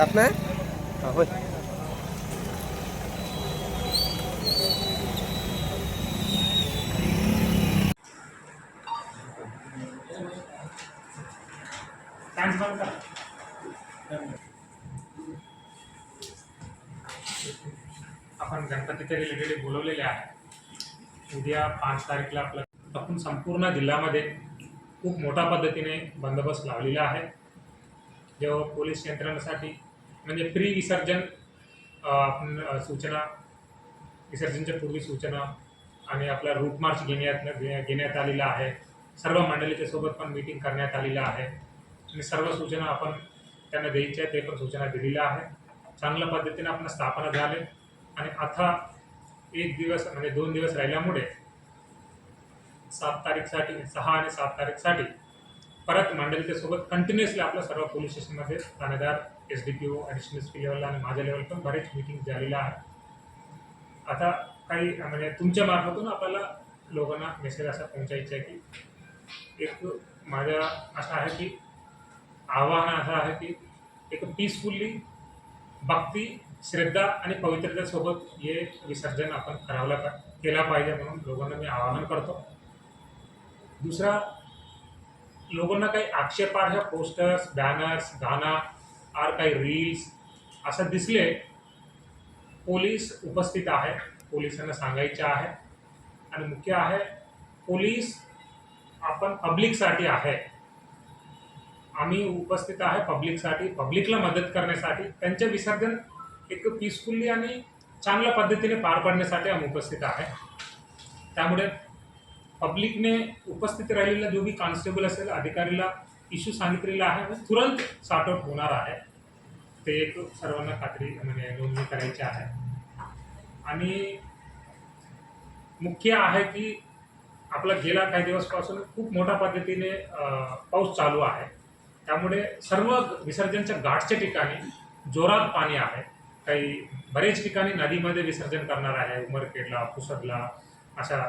जात नाही? हा होय. आपण गणपतीच्या रिलेटेड बोलवलेले आहे उद्या पाच तारीखला आपलं आपण संपूर्ण जिल्ह्यामध्ये खूप मोठ्या पद्धतीने बंदोबस्त लावलेला आहे. जेव्हा पोलीस यंत्रणेसाठी म्हणजे प्री विसर्जन आपण सूचना विसर्जनच्या पूर्वी सूचना आणि आपला रूट मार्च घेण्यात घेण्यात आलेला आहे. सर्व मंडळीच्या सोबत पण मीटिंग करण्यात आलेलं आहे. आणि सर्व सूचना आपण त्यांना द्यायच्या ते पण सूचना दिलेल्या आहे चांगल्या पद्धतीने आपण स्थापना झाले. आणि आता एक दिवस म्हणजे दोन दिवस राहिल्यामुळे सात तारीखसाठी सहा आणि सात तारीखसाठी परत मंडळीच्या सोबत कंटिन्युअसली आपल्या सर्व पोलीस स्टेशनमध्ये थाणेदार S D P O additional S P लेवलला आणि माझ्या लेवल पण बरेच मिटिंग झालेल्या आहे आता काही म्हणजे तुमच्या मार्फतून आपल्याला लोकांना मेसेज असा पोहोचायचा आहे की एक माझ्या असं आहे की आव्हान असं आहे की एक पीसफुल्ली भक्ती श्रद्धा आणि पवित्रतेसोबत हे विसर्जन आपण करावला केला पाहिजे म्हणून लोकांना मी आवाहन करतो. दुसरा लोकांना काही आक्षेपार्ह पोस्टर्स बॅनर्स गाणं आर काही रील्स असं दिसले पोलीस उपस्थित आहे. पोलिसांना सांगायचे आहे. आणि मुख्य आहे पोलीस आपण पब्लिकसाठी आहे. आम्ही उपस्थित आहे पब्लिकसाठी पब्लिकला मदत करण्यासाठी. त्यांचे विसर्जन एक पीसफुल्ली आणि चांगल्या पद्धतीने पार पाडण्यासाठी आम्ही उपस्थित आहे. त्यामुळे पब्लिकने उपस्थित राहिलेला जो भी कॉन्स्टेबल असेल अधिकारीला इश्यू सांगितलेला आहे म्हणजे तुरंत सॉर्ट आउट होणार आहे. ते एक सर्वांना खात्री म्हणजे नोंदणी करायची आहे. आणि मुख्य आहे की आपला गेला काही दिवसपासून खूप मोठ्या पद्धतीने पाऊस चालू आहे. त्यामुळे सर्व विसर्जनच्या घाटच्या ठिकाणी जोरात पाणी आहे. काही बरेच ठिकाणी नदीमध्ये विसर्जन करणार आहे उमरखेडला पुसदला अशा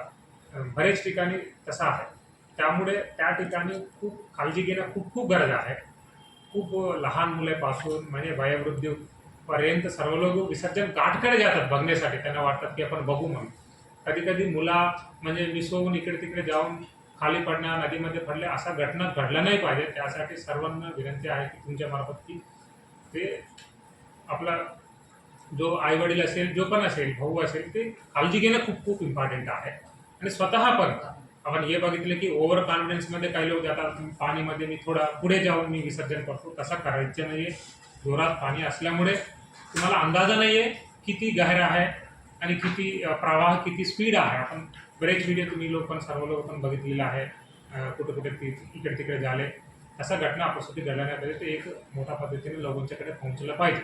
बरेच ठिकाणी तसा आहे. त्यामुळे त्या ठिकाणी खूप काळजी घेणं खूप खूप गरज आहे. खूप लहान मुलेपासून म्हणजे वयोवृद्धीपर्यंत सर्व लोक विसर्जन घाटकडे जातात बघण्यासाठी. त्यांना वाटतात की आपण बघू म्हणून. कधी कधी मुला म्हणजे मिसवून इकडे तिकडे जाऊन खाली पडणार नदीमध्ये पडले असा घटना घडला नाही पाहिजे त्यासाठी सर्वांना विनंती आहे की तुमच्या मार्फत की ते आपला जो आईवडील असेल जो पण असेल भाऊ असेल ते काळजी घेणं खूप खूप इम्पॉर्टंट आहे. आणि स्वतः पण आपण हे बघितलं की ओव्हर कॉन्फिडन्समध्ये काही लोक जातात पाणीमध्ये मी थोडा पुढे जाऊन मी विसर्जन करतो. तसं करायचं नाही आहे जोरात पाणी असल्यामुळे तुम्हाला अंदाजा नाही आहे किती गहरा आहे आणि किती प्रवाह किती स्पीड आहे. आपण बरेच व्हिडिओ तुम्ही लोक पण सर्व लोक पण बघितलेला आहे. कुठे कुठे ती इकडे तिकडे झाले. अशा घटना आपल्यासाठी घडल्या नाही पाहिजे ते एक मोठ्या पद्धतीने लोकांच्याकडे पोहोचलं पाहिजे.